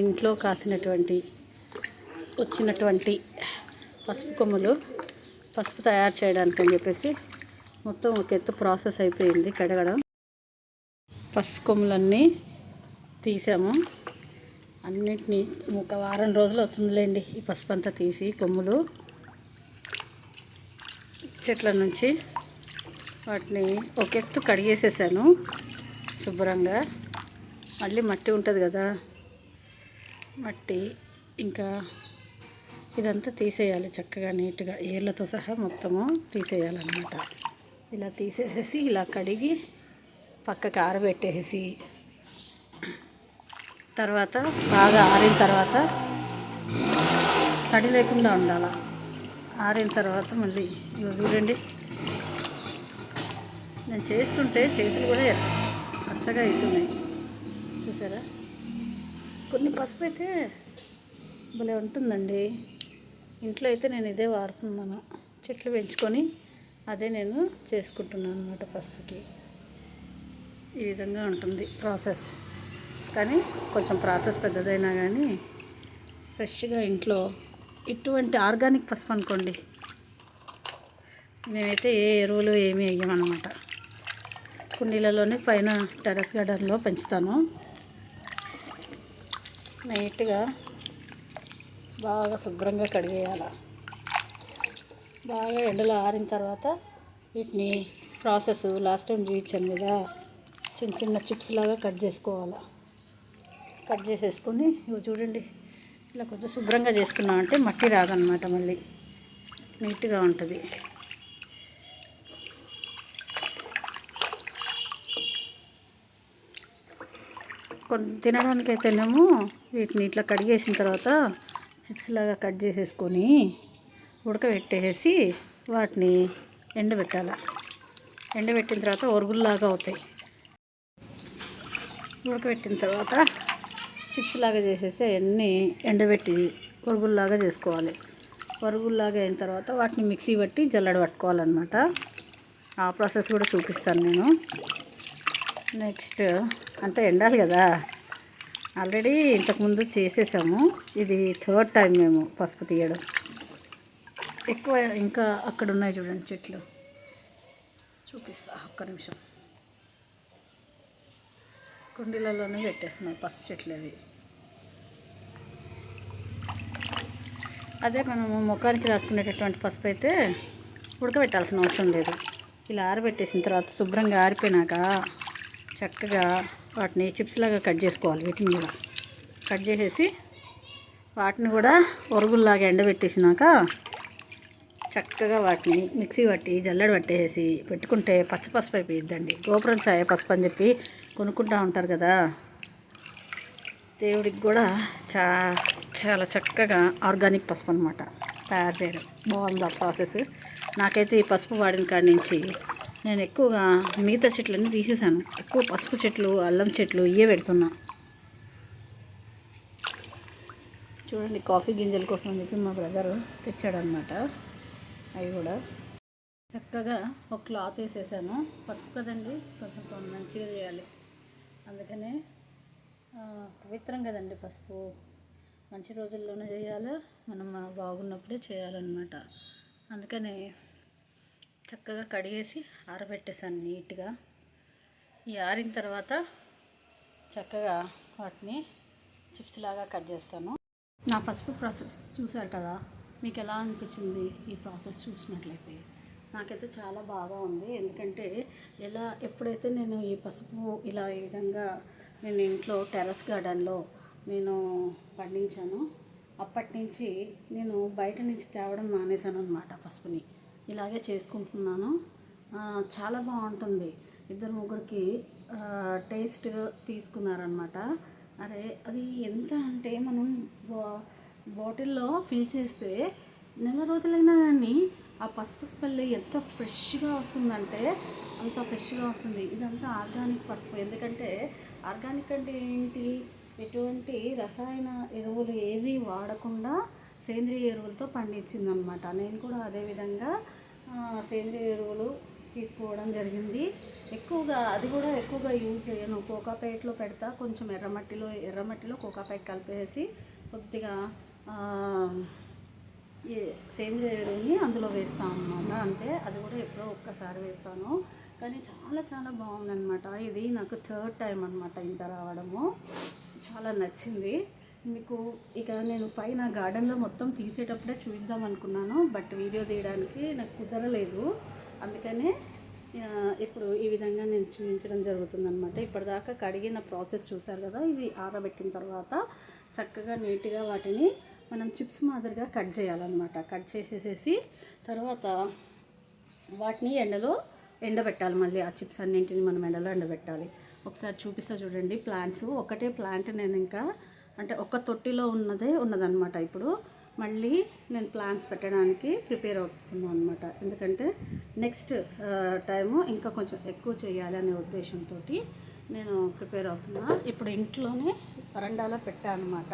ఇంట్లో కాసినటువంటి వచ్చినటువంటి పసుపు కొమ్ములు పసుపు తయారు చేయడానికి అని చెప్పేసి మొత్తం ఒక ఎత్తు ప్రాసెస్ అయిపోయింది కడగడం. పసుపు కొమ్ములన్నీ తీసాము. అన్నిటినీ ఒక వారం రోజులు అవుతుందిలేండి ఈ పసుపు అంతా తీసి కొమ్ములు. చెట్ల నుంచి వాటిని ఒక ఎత్తు కడిగేసేసాను శుభ్రంగా. మళ్ళీ మట్టి ఉంటుంది కదా మట్టి ఇంకా ఇదంతా తీసేయాలి చక్కగా నీట్గా. ఏళ్ళతో సహా మొత్తము తీసేయాలన్నమాట. ఇలా తీసేసేసి ఇలా కడిగి పక్కకి ఆరబెట్టేసి తర్వాత బాగా ఆరిన తర్వాత తడి లేకుండా ఉండాలి. ఆరిన తర్వాత మళ్ళీ చూడండి. నేను చేస్తుంటే చేతులు కూడా పచ్చగా అవుతున్నాయి. చూసారా? కొన్ని పసుపు అయితే భలే ఉంటుందండి. ఇంట్లో అయితే నేను ఇదే వాడుతున్నాను. చెట్లు పెంచుకొని అదే నేను చేసుకుంటున్నాను అనమాట పసుపుకి. ఈ విధంగా ఉంటుంది ప్రాసెస్. కానీ కొంచెం ప్రాసెస్ పెద్దదైనా కానీ ఫ్రెష్గా ఇంట్లో ఇటువంటి ఆర్గానిక్ పసుపు అనుకోండి మేమైతే ఏ ఎరువులు ఏమీ వేయమన్నమాట కుండీలలోనే పైన టెరస్ గార్డెన్లో పెంచుతాను. నీట్గా బాగా శుభ్రంగా కడిగేయాలి. బాగా ఎండలో ఆరిన తర్వాత వీటిని ప్రాసెస్ లాస్ట్ టైం చూపించాను కదా చిన్న చిన్న చిప్స్ లాగా కట్ చేసుకోవాలి. కట్ చేసేసుకొని ఇవి చూడండి ఇలా కొంచెం శుభ్రంగా చేసుకున్నామంటే మట్టి రాదనమాట మళ్ళీ. నీట్గా ఉంటుంది. కొన్ని తినడానికైతేనేమో వీటిని ఇట్లా కడిగేసిన తర్వాత చిప్స్ లాగా కట్ చేసేసుకొని ఉడకబెట్టేసి వాటిని ఎండబెట్టాలి. ఎండబెట్టిన తర్వాత ఒరుగుల్లాగా అవుతాయి. ఉడకబెట్టిన తర్వాత చిప్స్ లాగా చేసేసి అవన్నీ ఎండబెట్టి ఒరుగుల్లాగా చేసుకోవాలి. ఒరుగుల్లాగా అయిన తర్వాత వాటిని మిక్సీ పట్టి జల్లడ పట్టుకోవాలన్నమాట. ఆ ప్రాసెస్ కూడా చూపిస్తాను నేను. నెక్స్ట్ అంటే ఎండాలి కదా. ఆల్రెడీ ఇంతకుముందు చేసేసాము. ఇది థర్డ్ టైం మేము పసుపు తీయడం. ఎక్కువ ఇంకా అక్కడ ఉన్నాయి చూడండి చెట్లు. చూపిస్తా ఒక్క నిమిషం. కుండీలలోనే పెట్టేస్తున్నాయి పసుపు చెట్లు అవి. అదే మనము ముఖానికి రాసుకునేటటువంటి పసుపు అయితే ఉడకబెట్టాల్సిన అవసరం లేదు. ఇలా ఆరబెట్టేసిన తర్వాత శుభ్రంగా ఆరిపోయినాక చక్కగా వాటిని చిప్స్ లాగా కట్ చేసుకోవాలి వీటిని కూడా. కట్ చేసేసి వాటిని కూడా ఒరుగుల్లాగా ఎండబెట్టేసినాక చక్కగా వాటిని మిక్సీ పట్టి జల్లెడ పట్టేసి పెట్టుకుంటే పచ్చ పసుపు అయిపోయిద్దండి. గోపురం ఛాయ పసుపు అని చెప్పి కొనుక్కుంటూ ఉంటారు కదా. దేవుడికి కూడా చా చాలా చక్కగా ఆర్గానిక్ పసుపు అనమాట తయారు చేయడం. బాగుంది ఆ ప్రాసెస్. నాకైతే ఈ పసుపు వాడిన కాడి నుంచి నేను ఎక్కువగా మిగతా చెట్లన్నీ తీసేసాను ఎక్కువ పసుపు చెట్లు అల్లం చెట్లు ఇవే పెడుతున్నా. చూడండి కాఫీ గింజల కోసం అని చెప్పి మా బ్రదర్ తెచ్చాడనమాట అవి కూడా చక్కగా ఒక క్లాత్ వేసేసాను. పసుపు కదండి కొంచెం మంచిగా చేయాలి. అందుకనే పవిత్రం కదండి పసుపు. మంచి రోజుల్లోనే చేయాలి? మనం బాగున్నప్పుడే చేయాలన్నమాట. అందుకని చక్కగా కడిగేసి ఆరబెట్టేసాను నీట్గా. ఈ ఆరిన తర్వాత చక్కగా వాటిని చిప్స్ లాగా కట్ చేస్తాను. నా పసుపు ప్రాసెస్ చూశారు కదా మీకు ఎలా అనిపించింది ఈ ప్రాసెస్ చూసినట్లయితే? నాకైతే చాలా బాగా ఉంది. ఎందుకంటే ఎలా ఎప్పుడైతే నేను ఈ పసుపు ఇలా ఈ విధంగా నేను ఇంట్లో టెర్రస్ గార్డెన్లో నేను పండించాను అప్పటి నుంచి నేను బయట నుంచి తేవడం మానేశాను అనమాట పసుపుని. ఇలాగే చేసుకుంటున్నాను. చాలా బాగుంటుంది. ఇద్దరు ముగ్గురికి టేస్ట్ తీసుకున్నారనమాట అరే అది ఎంత అంటే మనం బాటిల్లో ఫిల్ చేస్తే నెల రోజులైనా కానీ ఆ పసుపు స్మెల్ ఎంత ఫ్రెష్గా వస్తుందంటే అంత ఫ్రెష్గా వస్తుంది. ఇదంతా ఆర్గానిక్ పసుపు. ఎందుకంటే ఆర్గానిక్ అంటే ఏంటి? ఎటువంటి రసాయన ఎరువులు ఏవి వాడకుండా సేంద్రియ ఎరువులతో పండించిందనమాట నేను కూడా అదేవిధంగా సేంద్రియ ఎరువులు తీసుకోవడం జరిగింది. ఎక్కువగా అది కూడా ఎక్కువగా యూజ్ చేయను. కోకాపేట్లో పెడతా కొంచెం ఎర్రమట్టిలో ఎర్రమట్టిలో కోకాపేట్ కలిపేసి కొద్దిగా సేంద్రియ ఎరువుని అందులో వేస్తాను అన్నమాట. అంతే అది కూడా ఎప్పుడో ఒక్కసారి వేస్తాను. కానీ చాలా చాలా బాగుందన్నమాట. ఇది నాకు థర్డ్ టైం అనమాట ఇంత రావడము. చాలా నచ్చింది. మీకు ఇక నేను పైన గార్డెన్లో మొత్తం తీసేటప్పుడే చూద్దాం అనుకున్నాను బట్ వీడియో తీయడానికి నాకు కుదరలేదు. అందుకనే ఇప్పుడు ఈ విధంగా నేను చూపించడం జరుగుతుందనమాట ఇప్పటిదాకా కడిగిన ప్రాసెస్ చూసారు కదా ఇది ఆరబెట్టిన తర్వాత చక్కగా నీట్గా వాటిని మనం చిప్స్ మాదిరిగా కట్ చేయాలన్నమాట. కట్ చేసేసేసి తర్వాత వాటిని ఎండలో ఎండబెట్టాలి మళ్ళీ ఆ చిప్స్ అన్నింటిని మనం ఎండలో ఎండబెట్టాలి. ఒకసారి చూపిస్తా చూడండి ప్లాంట్స్. ఒకటే ప్లాంట్ నేను ఇంకా అంటే ఒక తొట్టిలో ఉన్నదే ఉన్నదనమాట ఇప్పుడు. మళ్ళీ నేను ప్లాంట్స్ పెట్టడానికి ప్రిపేర్ అవుతున్నాను అనమాట ఎందుకంటే నెక్స్ట్ టైము ఇంకా కొంచెం ఎక్కువ చేయాలి అనే ఉద్దేశంతో నేను ప్రిపేర్ అవుతున్నా. ఇప్పుడు ఇంట్లోనే వరండాలో పెట్టాను అనమాట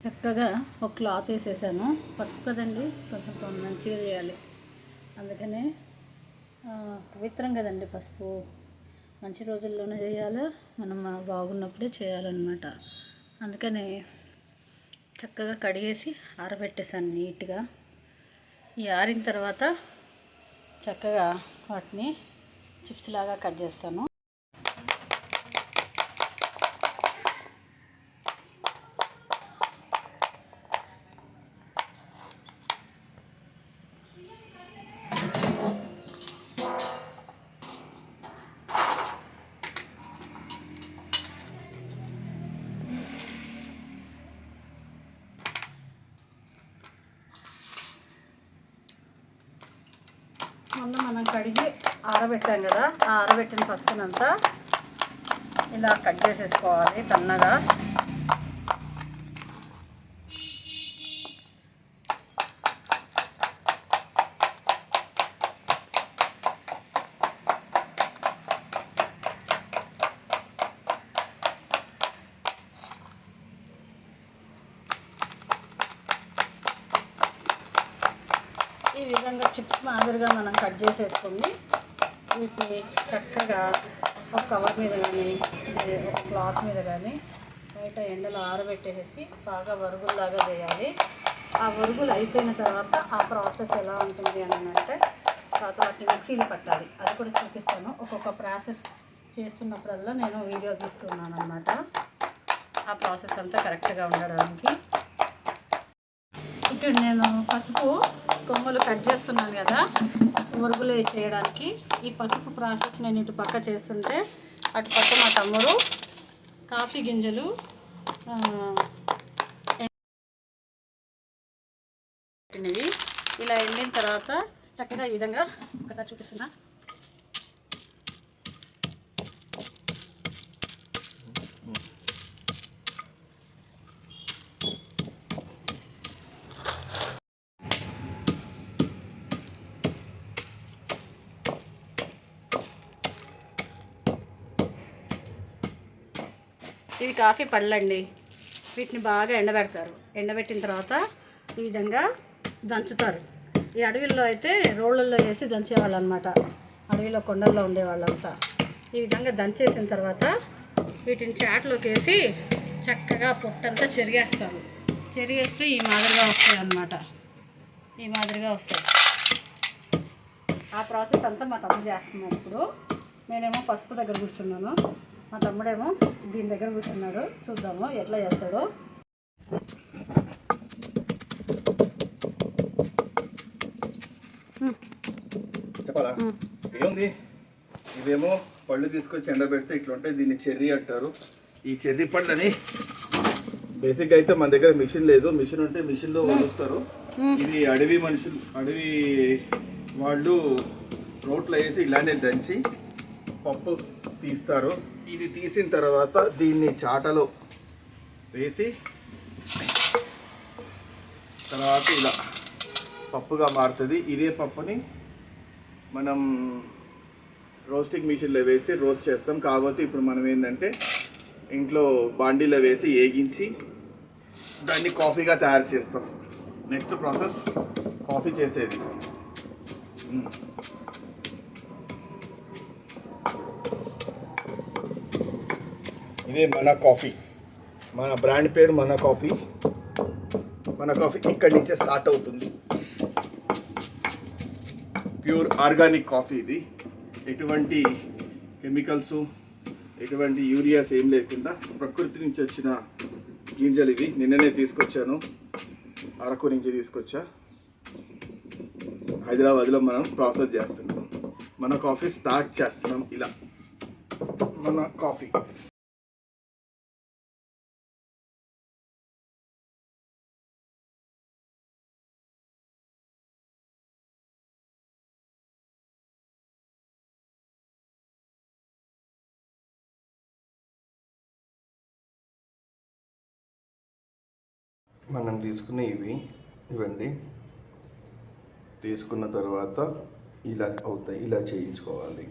చక్కగా ఒక క్లాత్ వేసేసాను. పసుపు కదండి? కొంచెం మంచిగా చేయాలి. అందుకనే పవిత్రం కదండి పసుపు. మంచి రోజుల్లోనే చేయాలి? మనం బాగున్నప్పుడే చేయాలన్నమాట. అందుకని చక్కగా కడిగేసి ఆరబెట్టేసాను నీట్గా. ఈ ఆరిన తర్వాత చక్కగా వాటిని చిప్స్ లాగా కట్ చేస్తాను. కడిగి ఆరబెట్టాం కదా ఆ ఆరబెట్టిన పసుపునంతా ఇలా కట్ చేసేసుకోవాలి సన్నగా. ఈ విధంగా చిప్స్ మాదిరిగా మనం కట్ చేసేసుకుని వీటిని చక్కగా ఒక కవర్ మీద కానీ ఒక క్లాత్ మీద కానీ బయట ఎండలో ఆరబెట్టేసి బాగా వరుగుల్లాగా వేయాలి. ఆ వరుగులు అయిపోయిన తర్వాత ఆ ప్రాసెస్ ఎలా ఉంటుంది అని అంటే తర్వాత వాటిని మిక్సీలు పట్టాలి. అది కూడా చూపిస్తాను. ఒక్కొక్క ప్రాసెస్ చేస్తున్నప్పుడల్లా నేను వీడియో తీస్తున్నాను అనమాట ఆ ప్రాసెస్ అంతా కరెక్ట్గా ఉండడానికి ఇక్కడ నేను పసుపు కొమ్మలు కట్ చేస్తున్నాను కదా మురుగులు చేయడానికి. ఈ పసుపు ప్రాసెస్ నేను ఇటు పక్క చేస్తుంటే అటు పక్క మా తమ్ముడు కాఫీ గింజలు పెట్టినవి. ఇలా ఎండిన తర్వాత చక్కగా ఈ విధంగా ఒకసారి చూపిస్తున్నా. ఇవి కాఫీ పళ్ళండి. వీటిని బాగా ఎండబెడతారు. ఎండబెట్టిన తర్వాత ఈ విధంగా దంచుతారు. ఈ అడవిలో అయితే రోళ్ళల్లో వేసి దంచేవాళ్ళు అనమాట అడవిలో కొండల్లో ఉండేవాళ్ళంతా. ఈ విధంగా దంచేసిన తర్వాత వీటిని చాట్లోకి వేసి చక్కగా పొట్టంతా చెరిగేస్తారు. చెరిగేస్తే ఈ మాదిరిగా వస్తాయి అన్నమాట ఈ మాదిరిగా వస్తాయి. ఆ ప్రాసెస్ అంతా మా తమ్ముడు చేస్తున్నాడు ఇప్పుడు. నేనేమో పసుపు దగ్గర కూర్చున్నాను. మా తమ్ముడేమో దీని దగ్గర కూర్చున్నాడు. చూద్దాము ఎట్లా చేస్తాడో. చెప్పాలా? ఏముంది? ఇవేమో పళ్ళు తీసుకొచ్చి ఎండబెడితే ఇట్లా ఉంటాయి దీన్ని చెర్రీ అంటారు. ఈ చెర్రీ పళ్ళని బేసిక్గా అయితే మన దగ్గర మిషన్ లేదు. మిషన్ ఉంటే మిషన్లో వలుస్తారు. ఇది అడవి మనుషులు అడవి వాళ్ళు రోట్లో వేసి ఇలానే దంచి పప్పు తీస్తారు. ఇది తీసిన తర్వాత దీన్ని చాటలో వేసి తర్వాత ఇలా పప్పుగా మారుతుంది. ఇదే పప్పుని మనం రోస్టింగ్ మిషన్లో వేసి రోస్ట్ చేస్తాం. కాకపోతే ఇప్పుడు మనం ఏంటంటే ఇంట్లో బాండీలో వేసి ఏగించి దాన్ని కాఫీగా తయారు చేస్తాం. నెక్స్ట్ ప్రాసెస్ కాఫీ చేసేది. ఇదే మన కాఫీ. మన బ్రాండ్ పేరు మన కాఫీ. మన కాఫీ ఇక్కడి నుంచే స్టార్ట్ అవుతుంది. ప్యూర్ ఆర్గానిక్ కాఫీ ఇది. ఎటువంటి కెమికల్స్ ఎటువంటి యూరియాస్ ఏం లేకుండా ప్రకృతి నుంచి వచ్చిన గింజలు ఇవి. నిన్ననే తీసుకొచ్చాను. అరకు నుంచి తీసుకొచ్చా. హైదరాబాద్లో మనం ప్రాసెస్ చేస్తున్నాం. మన కాఫీ స్టార్ట్ చేస్తున్నాం ఇలా. మన కాఫీ. మనం తీసుకున్న ఇవి ఇవండి తీసుకున్న తర్వాత ఇలా అవుతాయి ఇలా చేయించుకోవాలి.